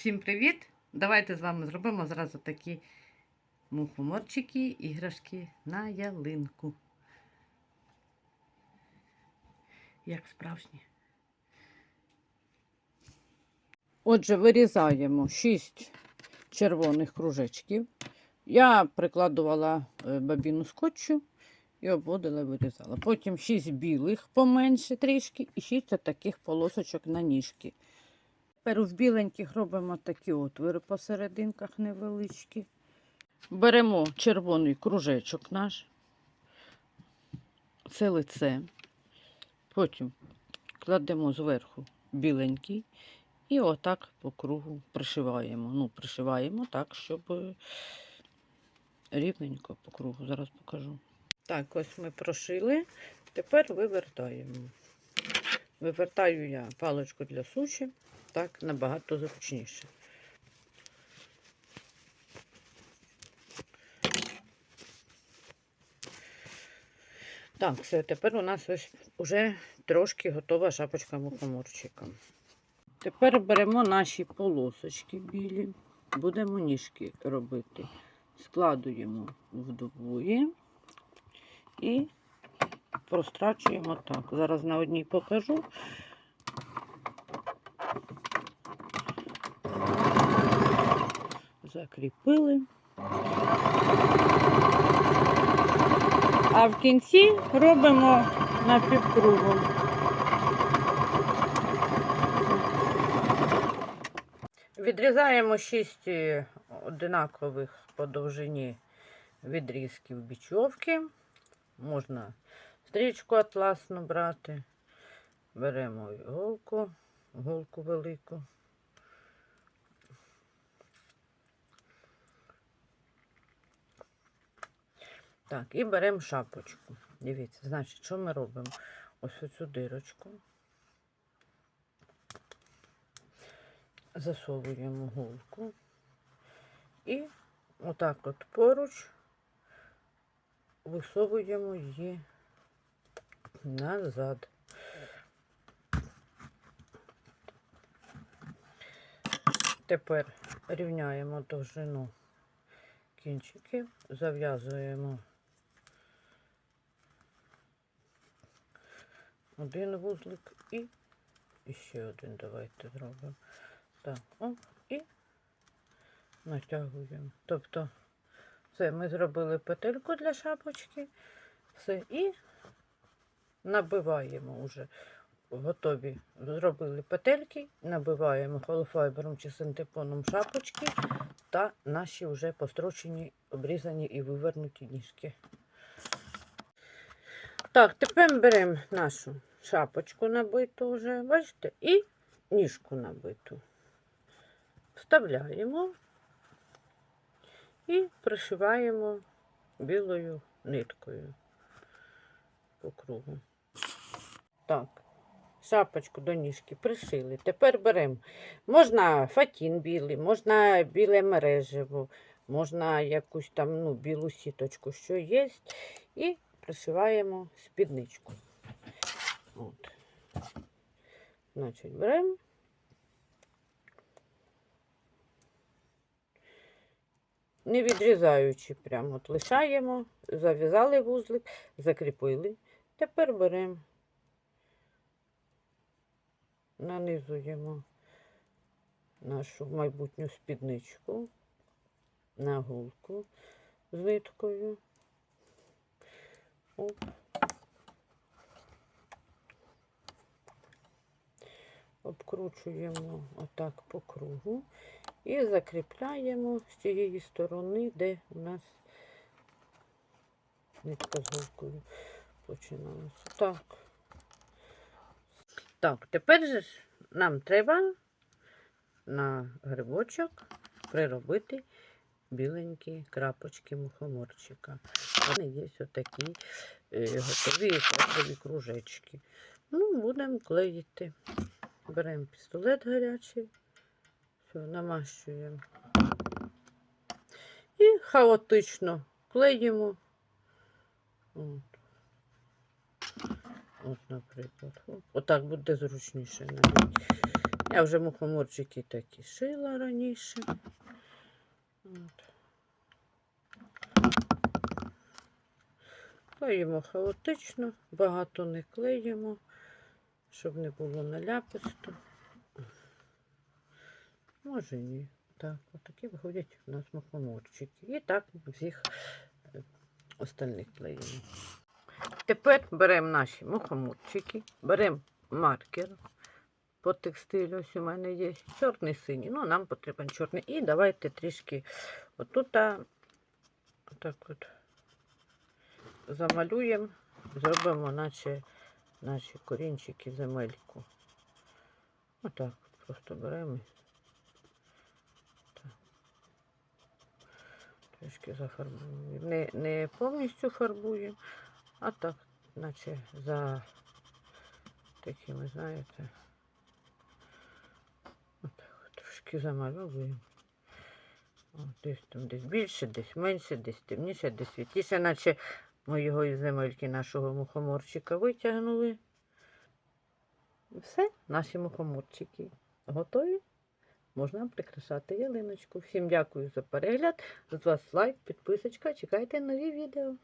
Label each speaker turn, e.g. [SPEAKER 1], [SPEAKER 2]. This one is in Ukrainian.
[SPEAKER 1] Всім привіт! Давайте з вами зробимо зразу такі мухоморчики, іграшки на ялинку. Як справжні. Отже, вирізаємо 6 червоних кружечків. Я прикладувала е, бабіну скотчу і обводила, вирізала. Потім 6 білих поменше трішки і 6 таких полосочок на ніжки. Тепер в біленьких робимо такі отвори посерединках невеличкі. Беремо червоний кружечок наш, це лице. Потім кладемо зверху біленький і отак по кругу пришиваємо. Ну, пришиваємо так, щоб е, рівненько по кругу. Зараз покажу. Так, ось ми прошили. Тепер вивертаємо. Вивертаю я паличку для суші. Так набагато зручніше. Так, все, тепер у нас ось уже трошки готова шапочка мухоморчика. Тепер беремо наші полосочки білі, будемо ніжки робити. Складуємо вдвоє і прострачуємо так. Зараз на одній покажу. Закріпили. А в кінці робимо на півкругу. Відрізаємо 6 одинакових по довжині відрізків бічовки. Можна стрічку атласну брати. Беремо голку, голку велику. Так, і беремо шапочку. Дивіться, значить, що ми робимо? Ось оцю дирочку. Засовуємо голку і отак от поруч висовуємо її назад. Тепер рівняємо довжину кінчиків, зав'язуємо один вузлик і ще один давайте зробимо. Так, оп, і натягуємо. Тобто, це ми зробили петельку для шапочки, все, і набиваємо вже. Готові зробили петельки, набиваємо холофайбером чи синтепоном шапочки та наші вже построчені, обрізані і вивернуті ніжки. Так, тепер беремо нашу шапочку набиту вже, бачите, і ніжку набиту. Вставляємо і пришиваємо білою ниткою по кругу. Так, шапочку до ніжки пришили. Тепер беремо. Можна фатін білий, можна біле мережево, можна якусь там ну, білу сіточку, що є. І пришиваємо спідничку. От. Значить, беремо. Не відрізаючи прямо, от лишаємо, зав'язали вузлик, закріпили. Тепер беремо, нанизуємо нашу майбутню спідничку на гулку з ниткою. Оп. Обкручуємо отак по кругу і закріпляємо з цієї сторони, де у нас нитка з голкою починалася. Так. Так, тепер же нам треба на грибочок приробити біленькі крапочки мухоморчика. Вони є отакі е, готові кружечки. Ну, будемо клеїти. Беремо пістолет гарячий, все, намащуємо. І хаотично клеїмо. От, От наприклад. Отак буде зручніше навіть. Я вже мухоморчики такі шила раніше. От. Клеїмо хаотично, багато не клеїмо, щоб не було наляписто. Може ні. Так, отакі виходять у нас мухоморчики. І так всіх е, остальних клеїмо. Тепер беремо наші мухоморчики, беремо маркер по текстилю. Ось у мене є чорний синій. Ну, нам потрібен чорний. І давайте трішки отут от замалюємо, зробимо наче наші корінчики земельку. Отак просто беремо. так. Трішки зафарбуємо. Не, не повністю фарбуємо, а так, наче за такими, знаєте. Отак, от, трошки замальовуємо. От, десь там десь більше, десь менше, десь темніше, десь світліше, наче ми його із земельки нашого мухоморчика витягнули. Все, наші мухоморчики готові. Можна прикрашати ялиночку. Всім дякую за перегляд. З вас лайк, підписочка. Чекайте нові відео.